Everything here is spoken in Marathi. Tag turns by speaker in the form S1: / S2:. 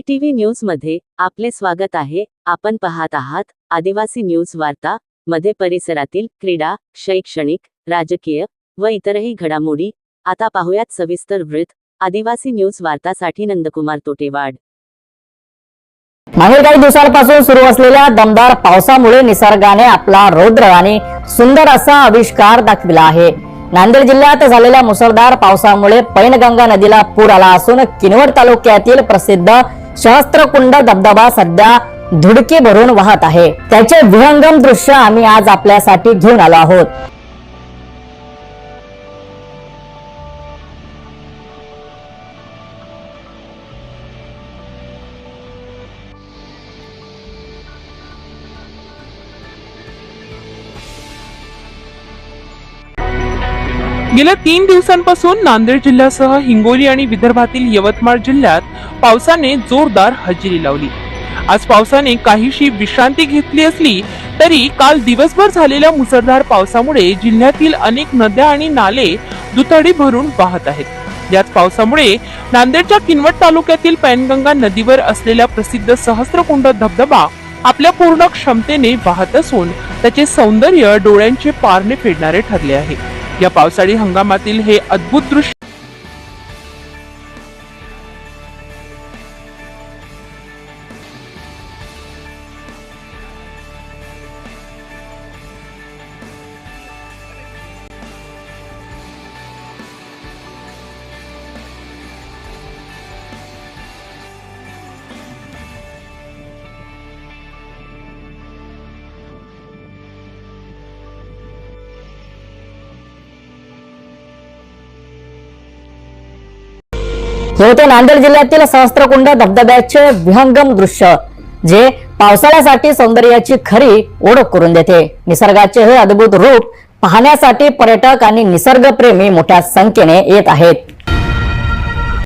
S1: के टीव्ही न्यूजमध्ये आपले स्वागत आहे. आपण पाहत आहात आदिवासी न्यूज वार्ता मध्ये परिसरातील क्रीडा शैक्षणिक राजकीय व इतरही घडामोडी. आता पाहुयात सविस्तर वृत्त. आदिवासी न्यूज वार्तासाठी नंदकुमार तोटेवाड.
S2: मागील काही दिवसांपासून सुरू असलेल्या दमदार पावसामुळे निसर्गाने आपला रौद्र आणि सुंदर असा आविष्कार दाखविला आहे. नांदेड जिल्ह्यात झालेल्या मुसळधार पावसामुळे पैनगंगा नदीला पूर आला असून किनवट तालुक्यातील प्रसिद्ध सहस्त्रकुंड धबधबा सध्या धुडकी भरून वाहत आहे. त्याचे विहंगम दृश्य आम्ही आज आपल्यासाठी घेऊन आलो आहोत.
S3: गेल्या तीन दिवसांपासून नांदेड जिल्ह्यासह हिंगोली आणि विदर्भातील यवतमाळ जिल्ह्यात पावसाने जोरदार हजेरी लावली. आज पावसाने काहीशी विश्रांती घेतली असली तरी काल दिवसभर झालेल्या मुसळधार पावसामुळे जिल्ह्यातील अनेक नद्या आणि नाले दुथडी भरून वाहत आहेत. याच पावसामुळे नांदेडच्या किनवट तालुक्यातील पैनगंगा नदीवर असलेला प्रसिद्ध सहस्त्रकुंड धबधबा आपल्या पूर्ण क्षमतेने वाहत असून त्याचे सौंदर्य डोळ्यांचे पारणे फेडणारे ठरले आहे. या पावसाळी हंगामातील हे अद्भुत दृश्य
S2: हे होते नांदेड जिल्ह्यातील सहस्त्रकुंड धबधब्याचे विहंगम दृश्य जे पावसाळ्यासाठी सौंदर्याची खरी ओळख करून देते. निसर्गाचे हे अद्भुत रूप पाहण्यासाठी पर्यटक आणि निसर्गप्रेमी मोठ्या संख्येने येत आहेत.